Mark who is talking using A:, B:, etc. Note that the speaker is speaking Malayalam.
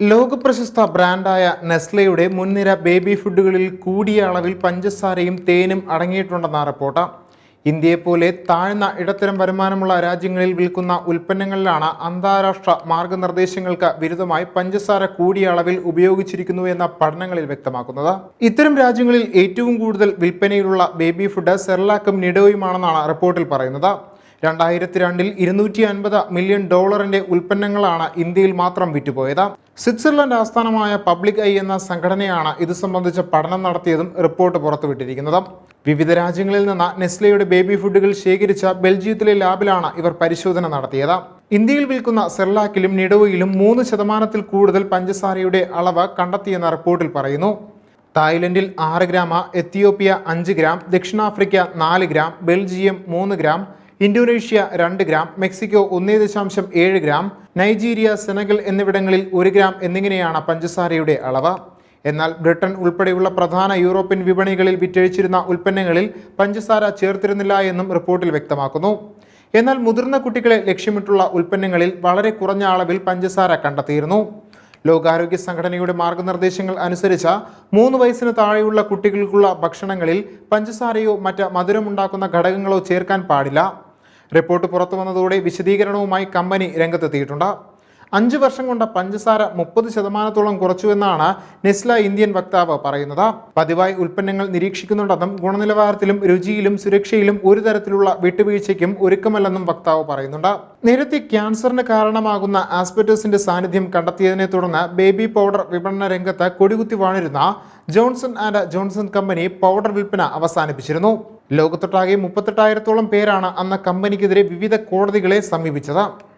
A: ലോകപ്രശസ്ത ബ്രാൻഡായ നെസ്ലയുടെ മുൻനിര ബേബി ഫുഡുകളിൽ കൂടിയ അളവിൽ പഞ്ചസാരയും തേനും അടങ്ങിയിട്ടുണ്ടെന്ന റിപ്പോർട്ട്. ഇന്ത്യയെപ്പോലെ താഴ്ന്ന ഇടത്തരം വരുമാനമുള്ള രാജ്യങ്ങളിൽ വിൽക്കുന്ന ഉൽപ്പന്നങ്ങളിലാണ് അന്താരാഷ്ട്ര മാർഗനിർദ്ദേശങ്ങൾക്ക് വിരുദ്ധമായി പഞ്ചസാര കൂടിയ അളവിൽ ഉപയോഗിച്ചിരിക്കുന്നു എന്ന പഠനങ്ങളിൽ വ്യക്തമാക്കുന്നത്. ഇത്തരം രാജ്യങ്ങളിൽ ഏറ്റവും കൂടുതൽ വിൽപ്പനയിലുള്ള ബേബി ഫുഡ് സെർലാക്കും നിഡോയുമാണെന്നാണ് റിപ്പോർട്ടിൽ പറയുന്നത്. രണ്ടായിരത്തി രണ്ടിൽ ഇരുന്നൂറ്റി അൻപത് മില്യൺ ഡോളറിന്റെ ഉൽപ്പന്നങ്ങളാണ് ഇന്ത്യയിൽ മാത്രം വിറ്റുപോയത്. സ്വിറ്റ്സർലൻഡ് ആസ്ഥാനമായ പബ്ലിക് ഐ എന്ന സംഘടനയാണ് ഇത് സംബന്ധിച്ച പഠനം നടത്തിയതും റിപ്പോർട്ട് പുറത്തുവിട്ടിരിക്കുന്നത്. വിവിധ രാജ്യങ്ങളിൽ നിന്ന് നെസ്ലയുടെ ബേബി ഫുഡുകൾ ശേഖരിച്ച ബെൽജിയത്തിലെ ലാബിലാണ് ഇവർ പരിശോധന നടത്തിയത്. ഇന്ത്യയിൽ വിൽക്കുന്ന സെർലാക്കിലും നിഡോയിലും മൂന്ന് ശതമാനത്തിൽ കൂടുതൽ പഞ്ചസാരയുടെ അളവ് കണ്ടെത്തിയെന്ന റിപ്പോർട്ടിൽ പറയുന്നു. തായ്ലൻഡിൽ ആറ് ഗ്രാം എത്തിയോപ്യ അഞ്ച് ഗ്രാം ദക്ഷിണാഫ്രിക്ക നാല് ഗ്രാം ബെൽജിയം മൂന്ന് ഗ്രാം ഇന്തോനേഷ്യ രണ്ട് ഗ്രാം മെക്സിക്കോ ഒന്നേ ദശാംശം ഏഴ് ഗ്രാം നൈജീരിയ സെനഗൽ എന്നിവിടങ്ങളിൽ ഒരു ഗ്രാം എന്നിങ്ങനെയാണ് പഞ്ചസാരയുടെ അളവ്. എന്നാൽ ബ്രിട്ടൻ ഉൾപ്പെടെയുള്ള പ്രധാന യൂറോപ്യൻ വിപണികളിൽ വിറ്റഴിച്ചിരുന്ന ഉൽപ്പന്നങ്ങളിൽ പഞ്ചസാര ചേർത്തിരുന്നില്ല എന്നും റിപ്പോർട്ടിൽ വ്യക്തമാക്കുന്നു. എന്നാൽ മുതിർന്ന കുട്ടികളെ ലക്ഷ്യമിട്ടുള്ള ഉൽപ്പന്നങ്ങളിൽ വളരെ കുറഞ്ഞ അളവിൽ പഞ്ചസാര കണ്ടെത്തിയിരുന്നു. ലോകാരോഗ്യ സംഘടനയുടെ മാർഗനിർദ്ദേശങ്ങൾ അനുസരിച്ച മൂന്ന് വയസ്സിന് താഴെയുള്ള കുട്ടികൾക്കുള്ള ഭക്ഷണങ്ങളിൽ പഞ്ചസാരയോ മറ്റ് മധുരമുണ്ടാക്കുന്ന ഘടകങ്ങളോ ചേർക്കാൻ പാടില്ല. റിപ്പോർട്ട് പുറത്തു വന്നതോടെ വിശദീകരണവുമായി കമ്പനി രംഗത്തെത്തിയിട്ടുണ്ട്. അഞ്ച് വർഷം കൊണ്ട് പഞ്ചസാര മുപ്പത് ശതമാനത്തോളം കുറച്ചുവെന്നാണ് നെസ്ല ഇന്ത്യൻ വക്താവ് പറയുന്നത്. പതിവായി ഉൽപ്പന്നങ്ങൾ നിരീക്ഷിക്കുന്നുണ്ടെന്നും ഗുണനിലവാരത്തിലും രുചിയിലും സുരക്ഷയിലും ഒരു തരത്തിലുള്ള വിട്ടുവീഴ്ചയ്ക്കും ഒരുക്കമല്ലെന്നും വക്താവ് പറയുന്നുണ്ട്. നേരത്തെ ക്യാൻസറിന് കാരണമാകുന്ന ആസ്പെറ്റസിന്റെ സാന്നിധ്യം കണ്ടെത്തിയതിനെ തുടർന്ന് ബേബി പൗഡർ വിപണന രംഗത്ത് കൊടികുത്തി വാണിരുന്ന Johnson and Johnson company powder വിൽപ്പന അവസാനിപ്പിച്ചിരുന്നു. ലോകത്തൊട്ടാകെ മുപ്പത്തെട്ടായിരത്തോളം പേരാണ് അന്ന് കമ്പനിക്കെതിരെ വിവിധ കോടതികളെ സമീപിച്ചത്.